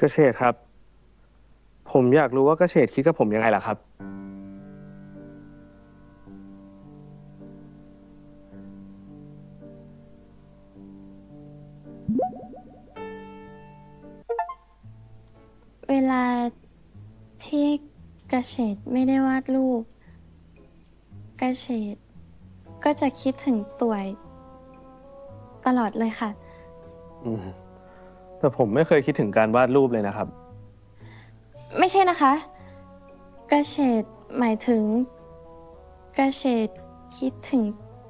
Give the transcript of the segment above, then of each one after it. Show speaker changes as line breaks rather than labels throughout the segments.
กระเฉดครับ ผมอยากรู้ว่ากระเฉดคิดกับผมยังไงล่ะครับ
เวลาที่กระเฉดไม่ได้วาดรูป กระเฉดก็จะคิดถึงต่วย ตลอดเลยค่ะ
อืม แต่ผมไม่เคยคิดถึงการวาดรูปเลยนะครับ
ไม่ใช่นะคะ กระเฉดหมายถึง กระเฉดคิดถึง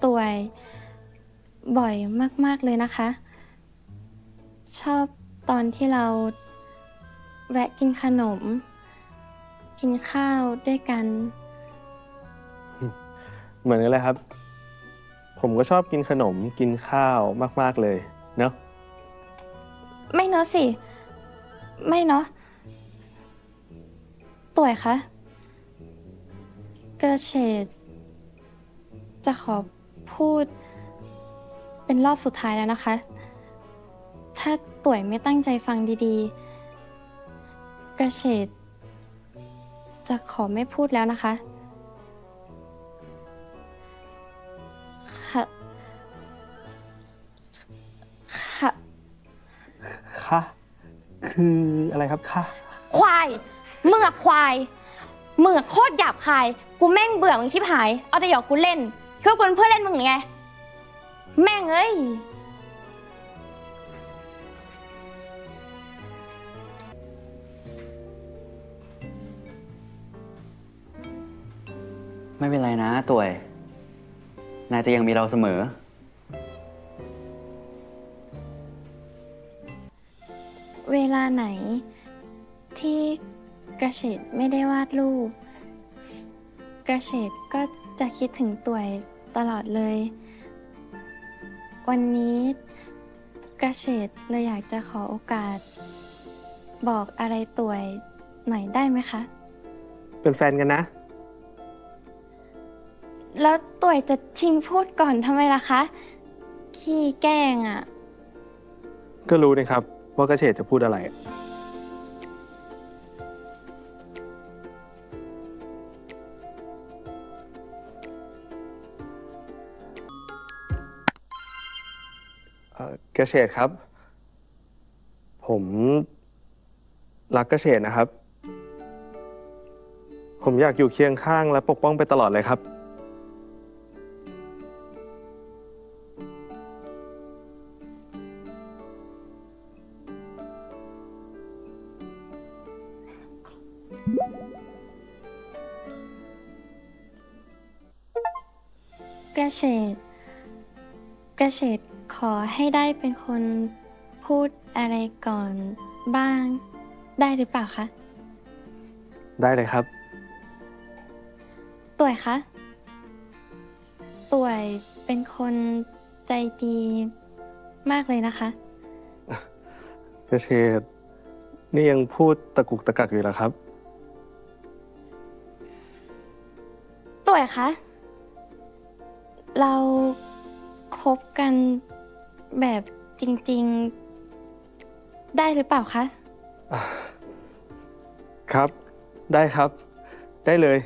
ต่วยบ่อยมาก ๆ เลยนะคะ ชอบตอนที่เราแวะกินขนม กินข้าวด้วยกัน
เหมือนกันเลยครับ ผมก็ชอบกินขนมกินข้าวมาก ๆ เลย เนาะ
ไม่เนาะสิ ไม่เนาะต่วยคะ กระเฉดจะขอพูด เป็นรอบสุดท้ายแล้วนะคะ ถ้าต่วยไม่ตั้งใจฟังดีๆ กระเฉดจะขอไม่พูดแล้วนะคะค่ะ ค่ะ
คืออะไรครับค่ะ
ควายมึงอะควายมึงอะโคตรหยาบคาย กูแม่งเบื่อมึงชิบหาย เอาแต่หยอกกูเล่นคิดว่ากูเป็นเพื่อนเล่นมึงหรือไง แม่งเอ้ย
ไม่เป็นไรนะต่วย นายจะยังมีเราเสมอ
เวลาไหน ที่กระเฉดไม่ได้วาดรูป กระเฉดก็จะคิดถึงต่วยตลอดเลย วันนี้กระเฉดเลยอยากจะขอโอกาส บอกอะไรต่วยหน่อยได้ไหมคะ
เป็นแฟนกันนะ
แล้วต่วยจะชิงพูดก่อนทำไมล่ะคะ ขี้แกล้งอะ่ะ
ก็รู้นะครับ ว่ากระเฉดจะพูดอะไร เอ่อกระเฉดครับ ผมรักกระเฉดนะครับ ผมอยากอยู่เคียงข้างและปกป้องไปตลอดเลยครับ
ระเฉดกระเฉดขอให้ได้เป็นคนพูดอะไรก่อนบ้าง ได้หรือเปล่าคะ
ได้เลยครับ
ต่วยคะต่วยเป็นคนใจดีมากเลยนะคะ
กระเฉดนี่ยังพูดตะกุกตะกักอยู่เหรอครับ
ต่วยคะ เราคบกันแบบจริง ๆ ได้หรือเปล่าคะ
ครับ ได้ครับ ได้เลย